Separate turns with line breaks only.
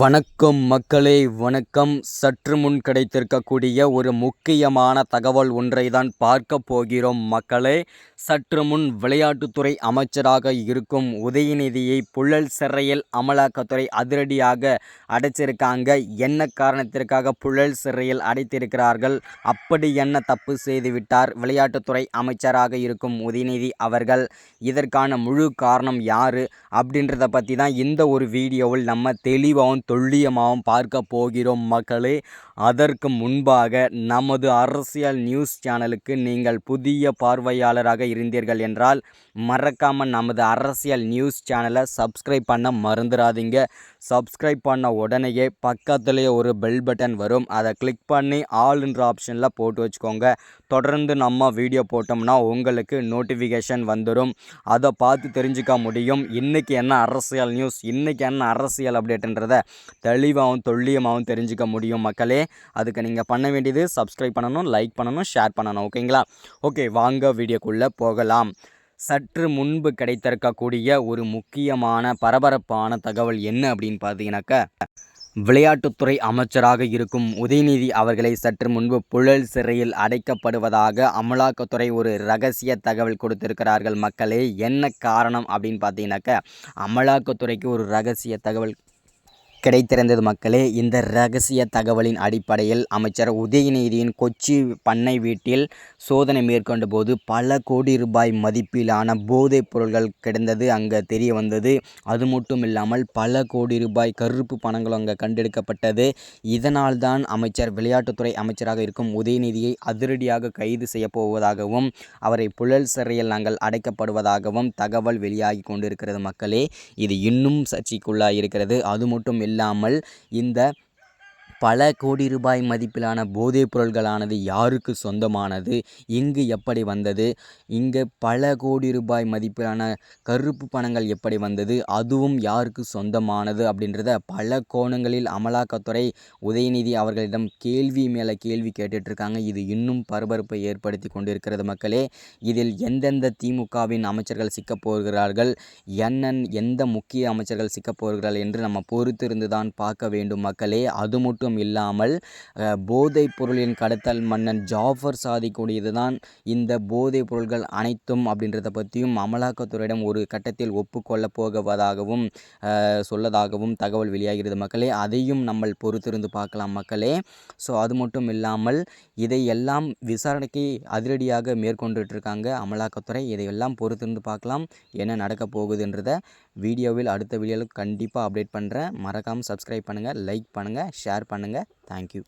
வணக்கம் மக்களே வணக்கம் சற்று முன் கிடைத்திருக்கக்கூடிய ஒரு முக்கியமான தகவல் ஒன்றை தான் பார்க்க போகிறோம் மக்களே சற்று முன் விளையாட்டுத்துறை அமைச்சராக இருக்கும் உதயநிதியை புழல் சிறையில் அமலாக்கத்துறை அதிரடியாக அடைச்சிருக்காங்க என்ன காரணத்திற்காக புழல் சிறையில் அடைத்திருக்கிறார்கள் அப்படி என்ன தப்பு செய்துவிட்டார் விளையாட்டுத்துறை அமைச்சராக இருக்கும் உதயநிதி அவர்கள் இதற்கான முழு காரணம் யார் அப்படின்றத பற்றி தான் இந்த ஒரு வீடியோவில் நம்ம தெளிவாக துல்லியமாகவும் பார்க்க போகிறோம் மக்களே அதற்கு முன்பாக நமது அரசியல் நியூஸ் சேனலுக்கு நீங்கள் புதிய பார்வையாளராக இருந்தீர்கள் என்றால் மறக்காமல் நமது அரசியல் நியூஸ் சேனலை சப்ஸ்கிரைப் பண்ண மறந்துடாதீங்க சப்ஸ்கிரைப் பண்ண உடனேயே பக்கத்துலேயே ஒரு பெல் பட்டன் வரும் அதை கிளிக் பண்ணி ஆளுன்ற ஆப்ஷனில் போட்டு வச்சுக்கோங்க தொடர்ந்து நம்ம வீடியோ போட்டோம்னா உங்களுக்கு நோட்டிஃபிகேஷன் வந்துடும் அதை பார்த்து தெரிஞ்சுக்க முடியும் இன்றைக்கி என்ன அரசியல் நியூஸ் இன்றைக்கி என்ன அரசியல் அப்டேட்ன்றதை தெளிவாகவும் துல்லியமாகவும் தெரிஞ்சுக்க முடியும் மக்களே அதுக்கு நீங்கள் பண்ண வேண்டியது சப்ஸ்கிரைப் பண்ணணும் லைக் பண்ணணும் ஷேர் பண்ணணும் ஓகேங்களா ஓகே வாங்க வீடியோக்குள்ளே போகலாம் சற்று முன்பு கிடைத்திருக்கக்கூடிய ஒரு முக்கியமான பரபரப்பான தகவல் என்ன அப்படின்னு பார்த்தீங்கன்னாக்க விளையாட்டுத்துறை அமைச்சராக இருக்கும் உதயநிதி அவர்களை சற்று முன்பு புழல் சிறையில் அடைக்கப்படுவதாக அமலாக்கத்துறை ஒரு ரகசிய தகவல் கொடுத்திருக்கிறார்கள் மக்களே என்ன காரணம் அப்படின்னு பார்த்தீங்கன்னாக்க அமலாக்கத்துறைக்கு ஒரு ரகசிய தகவல் கிடைத்திருந்தது மக்களே இந்த ரகசிய தகவலின் அடிப்படையில் அமைச்சர் உதயநிதியின் கொச்சி பண்ணை வீட்டில் சோதனை மேற்கொண்ட போது பல கோடி ரூபாய் மதிப்பிலான போதைப் பொருள்கள் கிடந்தது அங்கே தெரிய வந்தது அது மட்டும் இல்லாமல் பல கோடி ரூபாய் கருப்பு பணங்களும் அங்கே கண்டெடுக்கப்பட்டது இதனால் தான் அமைச்சர் விளையாட்டுத்துறை அமைச்சராக இருக்கும் உதயநிதியை அதிரடியாக கைது செய்யப்போவதாகவும் அவரை புழல் சிறையில் நாங்கள் அடைக்கப்படுவதாகவும் தகவல் வெளியாகி கொண்டிருக்கிறது மக்களே இது இன்னும் சர்ச்சைக்குள்ளாக இருக்கிறது அது மட்டும் இல்லாமல் இந்த பல கோடி ரூபாய் மதிப்பிலான போதைப் பொருள்களானது யாருக்கு சொந்தமானது இங்கு எப்படி வந்தது இங்கே பல கோடி ரூபாய் மதிப்பிலான கருப்பு பணங்கள் எப்படி வந்தது அதுவும் யாருக்கு சொந்தமானது அப்படின்றத பல கோணங்களில் அமலாக்கத்துறை உதயநிதி அவர்களிடம் கேள்வி மேலே கேள்வி கேட்டுட்ருக்காங்க இது இன்னும் பரபரப்பை ஏற்படுத்தி கொண்டிருக்கிறது மக்களே இதில் எந்தெந்த திமுகவின் அமைச்சர்கள் சிக்கப்போகிறார்கள் என்னென்ன எந்த முக்கிய அமைச்சர்கள் சிக்கப்போகிறார்கள் என்று நம்ம பொறுத்திருந்து தான் பார்க்க வேண்டும் மக்களே அது மட்டும் ஒழுக்கம் இல்லாமல் போதைப் பொருளின் கடத்தல் மன்னன் ஜாஃபர் சாதிக்கூடியது தான் இந்த போதைப் பொருள்கள் அனைத்தும் அப்படின்றத பற்றியும் அமலாக்கத்துறையிடம் ஒரு கட்டத்தில் ஒப்புக்கொள்ளப் போகவதாகவும் சொல்லதாகவும் தகவல் வெளியாகிறது மக்களே அதையும் நம்ம பொறுத்திருந்து பார்க்கலாம் மக்களே ஸோ அது மட்டும் இல்லாமல் இதையெல்லாம் விசாரணைக்கு அதிரடியாக மேற்கொண்டுட்ருக்காங்க அமலாக்கத்துறை இதையெல்லாம் பொறுத்திருந்து பார்க்கலாம் என்ன நடக்கப் போகுதுன்றத வீடியோவில் அடுத்த வீடியோவில் கண்டிப்பாக அப்டேட் பண்ணுறேன் மறக்காமல் சப்ஸ்கிரைப் பண்ணுங்கள் லைக் பண்ணுங்கள் ஷேர் பண்ணுங்கள் பண்ணுங்கள் தேங்க்யூ